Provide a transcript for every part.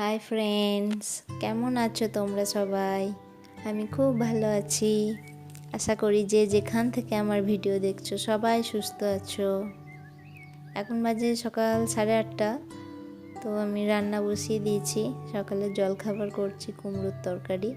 Hi friends কেমন আছো তোমরা সবাই? আমি খুব ভালো আছি। আশা করি যে যেখান থেকে আমার ভিডিও দেখছ, সবাই সুস্থ আছো। এখন বাজে সকাল সাড়ে আটটা। তো আমি রান্না বসিয়ে দিয়েছি। সকালে জলখাবার করছি, কুমড়োর তরকারি।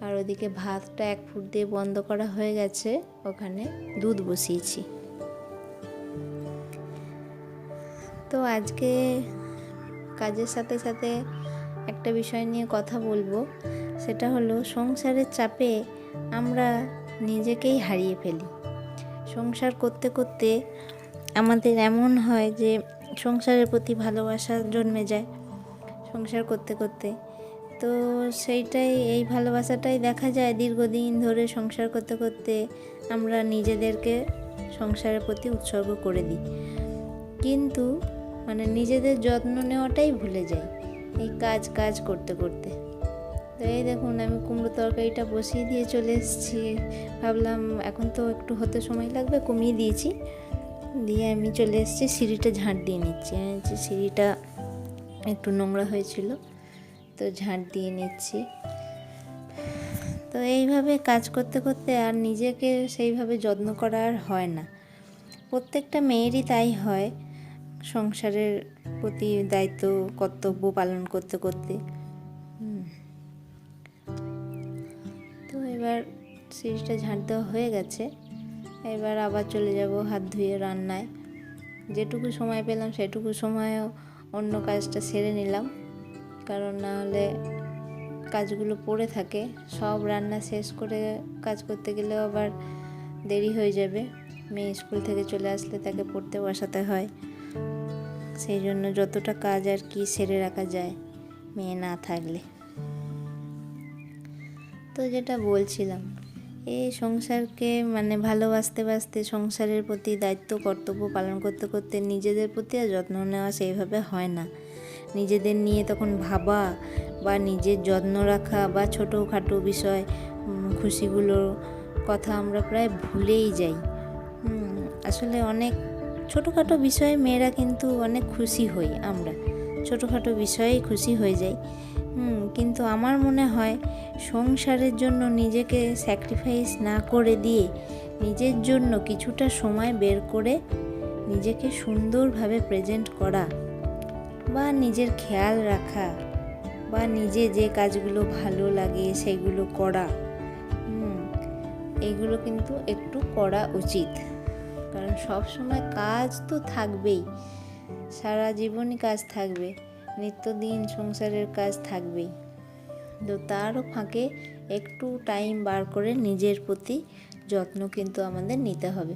আর ওদিকে ভাতটা এক ফুট দিয়ে বন্ধ করা হয়ে গেছে। ওখানে দুধ বসিয়েছি। তো আজকে কাজের সাথে সাথে একটা বিষয় নিয়ে কথা বলব। সেটা হলো সংসারের চাপে আমরা নিজেকেই হারিয়ে ফেলি। সংসার করতে করতে আমাদের এমন হয় যে সংসারের প্রতি ভালোবাসা জন্মে যায় সংসার করতে করতে। তো সেইটাই, এই ভালোবাসাটাই দেখা যায় দীর্ঘদিন ধরে সংসার করতে করতে আমরা নিজেদেরকে সংসারের প্রতি উৎসর্গ করে দিই। কিন্তু মানে নিজেদের যত্ন নেওয়াটাই ভুলে যাই। এই কাজ কাজ করতে করতে। তো এই দেখুন, আমি কুমড়ো তরকারিটা বসিয়ে দিয়ে চলে এসেছি। ভাবলাম এখন তো একটু হতে সময় লাগবে, কমিয়ে দিয়েছি। দিয়ে আমি চলে এসেছি, সিঁড়িটা ঝাঁট দিয়ে নিচ্ছি। যে সিঁড়িটা একটু নোংরা হয়েছিল, তো ঝাঁট দিয়ে নিচ্ছি। তো এইভাবে কাজ করতে করতে আর নিজেকে সেইভাবে যত্ন করা আর হয় না। প্রত্যেকটা মেয়েরই তাই হয়। সংসারের প্রতি দায়িত্ব, কর্তব্য পালন করতে করতে। তো এবার সিরিজটা ঝাঁট দেওয়া হয়ে গেছে। এবার আবার চলে যাব হাত ধুয়ে রান্নায়। যেটুকু সময় পেলাম সেটুকু সময়ও অন্য কাজটা সেরে নিলাম। কারণ না হলে কাজগুলো পড়ে থাকে। সব রান্না শেষ করে কাজ করতে গেলেও আবার দেরি হয়ে যাবে। মেয়ে স্কুল থেকে চলে আসলে তাকে পড়তে বসাতে হয়। সেই জন্য যতটা কাজ আর কি সেরে রাখা যায় মেয়ে না থাকলে। তো যেটা বলছিলাম, এই সংসারকে মানে ভালোবাসতে বাসতে সংসারের প্রতি দায়িত্ব, কর্তব্য পালন করতে করতে নিজেদের প্রতি আর যত্ন নেওয়া সেইভাবে হয় না। নিজেদের নিয়ে তখন ভাবা বা নিজের যত্ন রাখা বা ছোটোখাটো বিষয় খুশিগুলোর কথা আমরা প্রায় ভুলেই যাই। আসলে অনেক ছোটোখাটো বিষয়ে মেয়েরা কিন্তু অনেক খুশি হই আমরা। ছোটোখাটো বিষয়েই খুশি হয়ে যাই। কিন্তু আমার মনে হয় সংসারের জন্য নিজেকে স্যাক্রিফাইস না করে দিয়ে নিজের জন্য কিছুটা সময় বের করে নিজেকে সুন্দরভাবে প্রেজেন্ট করা বা নিজের খেয়াল রাখা বা নিজে যে কাজগুলো ভালো লাগে সেগুলো করা। হুম, এইগুলো কিন্তু একটু করা উচিত। সব সময় কাজ তো থাকবেই, সারা জীবনই কাজ থাকবে, নিত্যদিন সংসারের কাজ থাকবেই। তো তারও ফাঁকে একটু টাইম বার করে নিজের প্রতি যত্ন কিন্তু আমাদের নিতে হবে।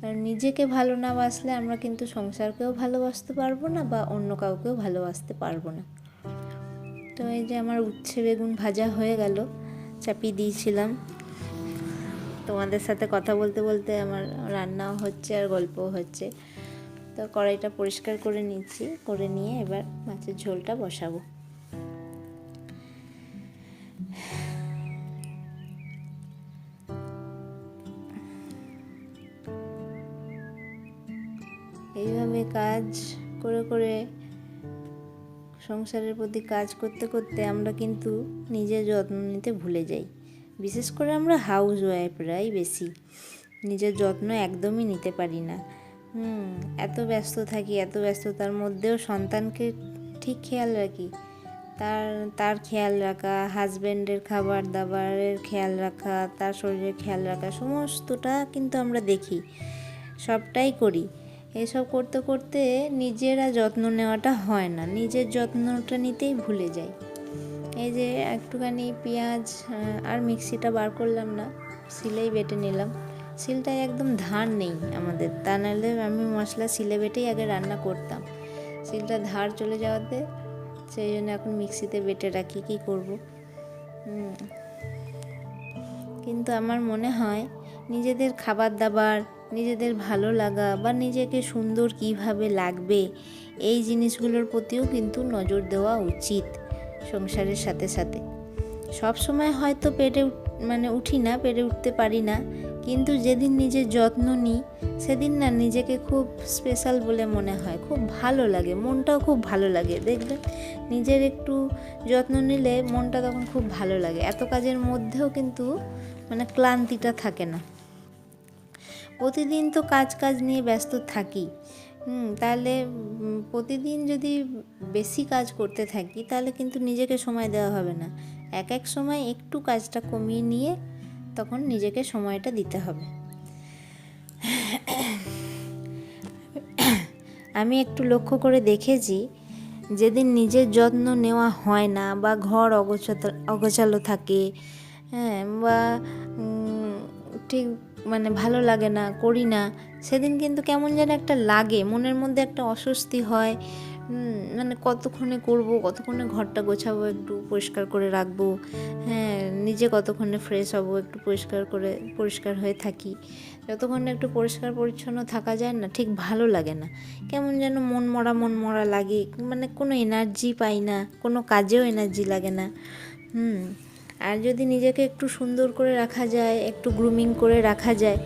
কারণ নিজেকে ভালো না বাসলে আমরা কিন্তু সংসারকেও ভালোবাসতে পারব না বা অন্য কাউকেও ভালোবাসতে পারব না। তো এই যে আমার উচ্ছে বেগুন ভাজা হয়ে গেল, চাপিয়ে দিয়েছিলাম। তোমাদের সাথে কথা বলতে বলতে আমার রান্নাও হচ্ছে আর গল্পও হচ্ছে। তো কড়াইটা পরিষ্কার করে নিচ্ছি, করে নিয়ে এবার মাছের ঝোলটা বসাবো। এইভাবে কাজ করে করে সংসারের প্রতি কাজ করতে করতে আমরা কিন্তু নিজের যত্ন নিতে ভুলে যাই। বিশেষ করে আমরা হাউস ওয়াইফরাই বেশি। নিজের যত্ন একদমই নিতে পারি না। হুম, এত ব্যস্ত থাকি, এত ব্যস্ততার মধ্যেও সন্তানকে ঠিক খেয়াল রাখি। তার তার খেয়াল রাখা হাজব্যান্ডের খাবার দাবারের খেয়াল রাখা, তার শরীরের খেয়াল রাখা, সমস্তটা কিন্তু আমরা দেখি। সবটাই করি। এসব করতে করতে নিজেরা যত্ন নেওয়াটা হয় না। নিজের যত্নটা নিতেই ভুলে যাই। এই যে একটুখানি পেঁয়াজ আর মিক্সিটা বার করলাম না, সিলেই বেটে নিলাম। সিলটায় একদম ধার নেই আমাদের, তা নাহলে আমি মশলা সিলে বেটেই আগে রান্না করতাম। সিলটা ধার চলে যাওয়াতে সেই জন্য এখন মিক্সিতে বেটে রাখি, কী করব? কিন্তু আমার মনে হয় নিজেদের খাবার দাবার, নিজেদের ভালো লাগা বা নিজেকে সুন্দর কীভাবে লাগবে, এই জিনিসগুলোর প্রতিও কিন্তু নজর দেওয়া উচিত। সংসারের সাথে সাথে। সব সময় হয়তো পেরে মানে উঠি না পেরে উঠতে পারি না, কিন্তু যেদিন নিজের যত্ন নিই, সেদিন না নিজেকে খুব স্পেশাল বলে মনে হয়। খুব ভালো লাগে, মনটাও খুব ভালো লাগে, দেখবেন? নিজের একটু যত্ন নিলে মনটা তখন খুব ভালো লাগে। এত কাজের মধ্যেও কিন্তু মানে ক্লান্তিটা থাকে না। প্রতিদিন তো কাজ কাজ নিয়ে ব্যস্ত থাকি। হুম, তাহলে প্রতিদিন যদি বেশি কাজ করতে থাকি, তাহলে কিন্তু নিজেকে সময় দেওয়া হবে না। এক এক সময় একটু কাজটা কমিয়ে নিয়ে তখন নিজেকে সময়টা দিতে হবে। আমি একটু লক্ষ্য করে দেখেছি, যেদিন নিজের যত্ন নেওয়া হয় না বা ঘর অগোছালো অগোছালো থাকে হ্যাঁ বা ঠিক মানে ভালো লাগে না, করি না, সেদিন কিন্তু কেমন যেন একটা লাগে, মনের মধ্যে একটা অস্বস্তি হয় মানে কতক্ষণে করব, কতক্ষণে ঘরটা গোছাবো একটু পরিষ্কার করে রাখব হ্যাঁ নিজে কতক্ষণে ফ্রেশ হব একটু পরিষ্কার করে, পরিষ্কার হয়ে থাকি, যতক্ষণ একটু পরিষ্কার পরিচ্ছন্ন থাকা যায় না, ঠিক ভালো লাগে না, কেমন যেন মন মরা মন মরা লাগে মানে কোনো এনার্জি পাই না, কোনো কাজেও এনার্জি লাগে না, হুম। আর যদি নিজেকে একটু সুন্দর করে রাখা যায়, একটু গ্রুমিং করে রাখা যায়,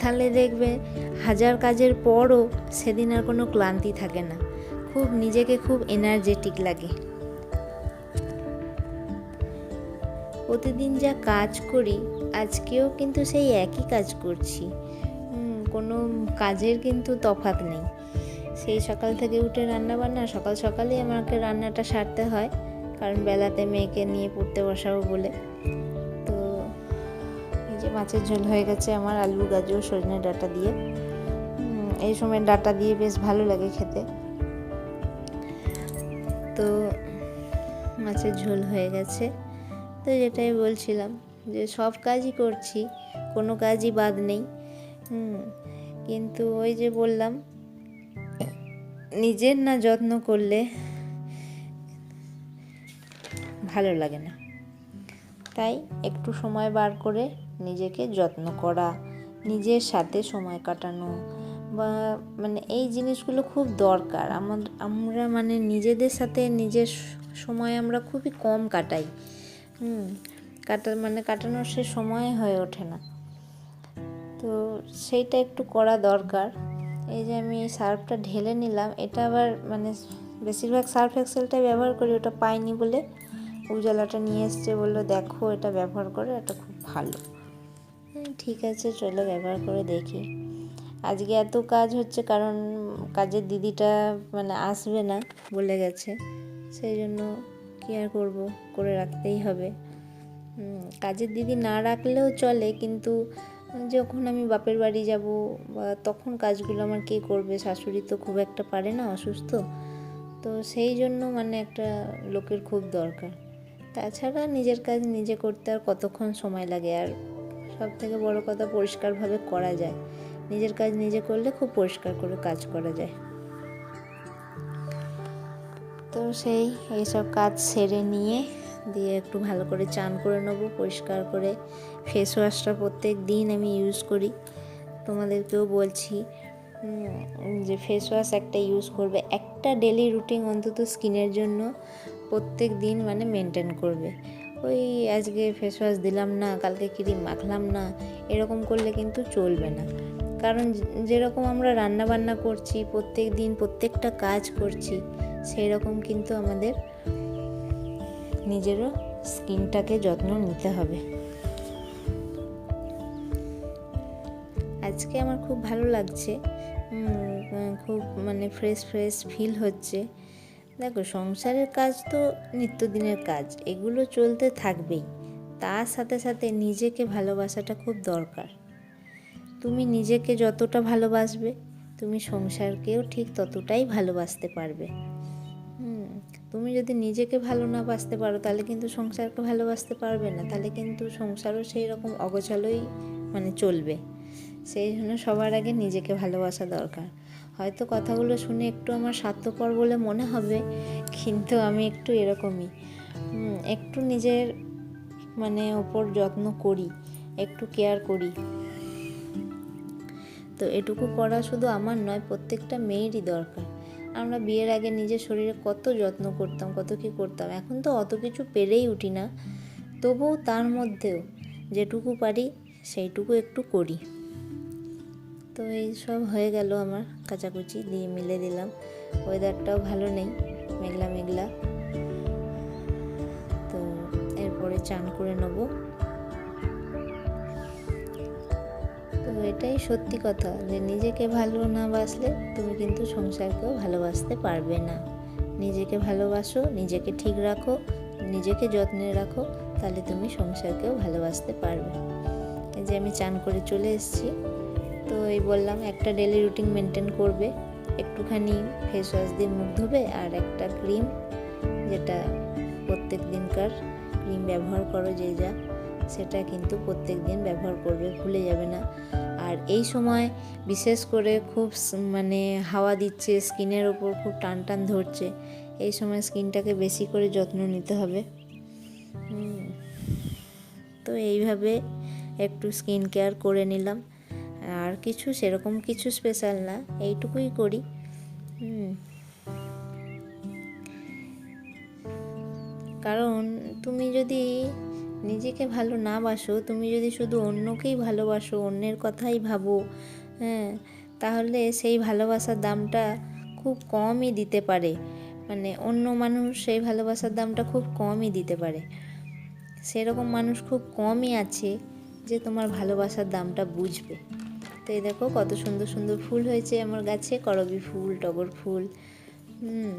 তাহলে দেখবে হাজার কাজের পরও সেদিন আর কোনো ক্লান্তি থাকে না। খুব নিজেকে খুব এনার্জেটিক লাগে। প্রতিদিন যা কাজ করি, আজকেও কিন্তু সেই একই কাজ করছি। কোনো কাজের কিন্তু তফাৎ নেই। সেই সকাল থেকে উঠে রান্না বান্না সকাল সকালেই আমাকে রান্নাটা সারতে হয়। কারণ বেলাতে মেয়েকে নিয়ে পড়তে বসাবো বলে। তো এই যে মাছের ঝোল হয়ে গেছে আমার আলু, গাজর, সজনে ডাঁটা দিয়ে। এই সময় ডাঁটা দিয়ে বেশ ভালো লাগে খেতে। তো মাছের ঝোল হয়ে গেছে। তো যেটাই বলছিলাম যে সব কাজই করছি, কোনো কাজই বাদ নেই। কিন্তু ওই যে বললাম, নিজের না যত্ন করলে ভালো লাগে না। তাই একটু সময় বার করে নিজেকে যত্ন করা, নিজের সাথে সময় কাটানো বা মানে এই জিনিসগুলো খুব দরকার। আমার আমরা মানে নিজেদের সাথে নিজের সময় আমরা খুবই কম কাটাই। হুম, কাটা মানে কাটানোর সে সময় হয়ে ওঠে না। তো সেইটা একটু করা দরকার। এই যে আমি সার্ফটা ঢেলে নিলাম, এটা আবার মানে বেশিরভাগ সার্ফ এক্সেলটাই ব্যবহার করি, ওটা পাইনি বলে। উজালাটা নিয়ে এসছে বলল দেখো এটা ব্যবহার করে এটা খুব ভালো। হ্যাঁ, ঠিক আছে চলো ব্যবহার করে দেখি। আজকে এত কাজ হচ্ছে কারণ কাজের দিদিটা মানে আসবে না বলে গেছে। সেই জন্য কী আর করব করে রাখতেই হবে। কাজের দিদি না রাখলেও চলে কিন্তু যখন আমি বাপের বাড়ি যাব বা তখন কাজগুলো আমার কে করবে? শাশুড়ি তো খুব একটা পারে না অসুস্থ। তো সেই জন্য মানে একটা লোকের খুব দরকার। তাছাড়া নিজের কাজ নিজে করতে আর কতক্ষণ সময় লাগে? আর সব থেকে বড় কথা পরিষ্কারভাবে করা যায়। নিজের কাজ নিজে করলে খুব পরিষ্কার করে কাজ করা যায়। তো সেই, এইসব কাজ সেরে নিয়ে দিয়ে একটু ভালো করে চান করে নেব, পরিষ্কার করে ফেস ওয়াশটা প্রত্যেক দিন আমি ইউজ করি। তোমাদেরকেও বলছি যে ফেস ওয়াশ একটা ইউজ করবে। একটা ডেলি রুটিন অন্তত স্কিনের জন্য প্রত্যেক দিন মানে মেনটেন করবে। ওই আজকে ফেস ওয়াশ দিলাম না, কালকে ক্রিম মাখলাম না, এরকম করলে কিন্তু চলবে না। কারণ যেরকম আমরা রান্না বান্না করছি, প্রত্যেক দিন প্রত্যেকটা কাজ করছি সেই রকম কিন্তু আমাদের নিজেরও স্কিনটাকে যত্ন নিতে হবে। আজকে আমার খুব ভালো লাগছে। খুব মানে ফ্রেশ ফ্রেশ ফিল হচ্ছে। দেখো, সংসারের কাজ তো নিত্যদিনের কাজ, এগুলো চলতে থাকবেই। তার সাথে সাথে নিজেকে ভালোবাসাটা খুব দরকার। তুমি নিজেকে যতটা ভালোবাসবে, তুমি সংসারকেও ঠিক ততটাই ভালোবাসতে পারবে। তুমি যদি নিজেকে ভালো না বাসতে পারো, তাহলে কিন্তু সংসারকে ভালোবাসতে পারবে না। তাহলে কিন্তু সংসারও সেই রকম অগোছালোই মানে চলবে। সেই জন্য সবার আগে নিজেকে ভালোবাসা দরকার। হয়তো কথাগুলো শুনে একটু আমার স্বার্থপর বলে মনে হবে, কিন্তু আমি একটু এরকমই। একটু নিজের মানে ওপর যত্ন করি, একটু কেয়ার করি। তো এটুকু করা শুধু আমার নয়, প্রত্যেকটা মেয়েরই দরকার। আমরা বিয়ের আগে নিজের শরীরে কত যত্ন করতাম, কত কী করতাম, এখন তো অত কিছু পেরেই উঠি না। তবুও তার মধ্যেও যেটুকু পারি, সেইটুকু একটু করি। তো এই সব হয়ে গেল আমার কাচাকুচি, দিয়ে মিলে দিলাম। ওয়েদারটাও ভালো নেই, মেঘলা মেঘলা। তো এরপরে চান করে নেব। তো এটাই সত্যি কথা যে নিজেকে ভালো না বাসলে তুমি কিন্তু সংসারকেও ভালোবাসতে পারবে না। নিজেকে ভালোবাসো, নিজেকে ঠিক রাখো, নিজেকে যত্নে রাখো, তাহলে তুমি সংসারকেও ভালোবাসতে পারবে। এই যে আমি চান করে চলে এসেছি। তো এই বললাম, একটা ডেলি রুটিন মেনটেন করবে। একটুখানি ফেস ওয়াশ দিয়ে মুখ ধোবে আর একটা ক্রিম যেটা প্রত্যেক দিনকার ক্রিম ব্যবহার করো যে যা, সেটা কিন্তু প্রত্যেক দিন ব্যবহার করবে, ভুলে যাবে না। আর এই সময় বিশেষ করে খুব মানে হাওয়া দিচ্ছে, স্কিনের ওপর খুব টান টান ধরছে, এই সময় স্কিনটাকে বেশি করে যত্ন নিতে হবে। তো এইভাবে একটু স্কিন কেয়ার করে নিলাম। আর কিছু সেরকম কিছু স্পেশাল না, এইটুকুই করি। কারণ তুমি যদি নিজেকে ভালো না বাসো, তুমি যদি শুধু অন্যকেই ভালোবাসো, অন্যের কথাই ভাবো হ্যাঁ তাহলে সেই ভালোবাসার দামটা খুব কমই দিতে পারে। মানে অন্য মানুষ সেই ভালোবাসার দামটা খুব কমই দিতে পারে। সেরকম মানুষ খুব কমই আছে যে তোমার ভালোবাসার দামটা বুঝবে। তো এই দেখো কত সুন্দর সুন্দর ফুল হয়েছে আমার গাছে, করবি ফুল, টগর ফুল, হুম।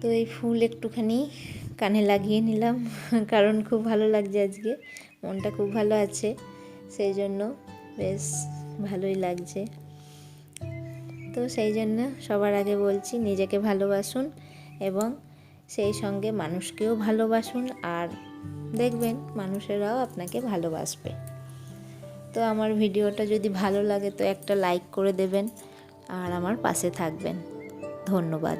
তো এই ফুল একটুখানি কানে লাগিয়ে নিলাম, কারণ খুব ভালো লাগছে আজকে, মনটা খুব ভালো আছে, সেই জন্য বেশ ভালোই লাগছে। তো সেই জন্য সবার আগে বলছি, নিজেকে ভালোবাসুন এবং সেই সঙ্গে মানুষকেও ভালোবাসুন, আর দেখবেন মানুষেরাও আপনাকে ভালোবাসবে। তো আমার ভিডিওটা যদি ভালো লাগে তো একটা লাইক করে দেবেন আর আমার পাশে থাকবেন। ধন্যবাদ।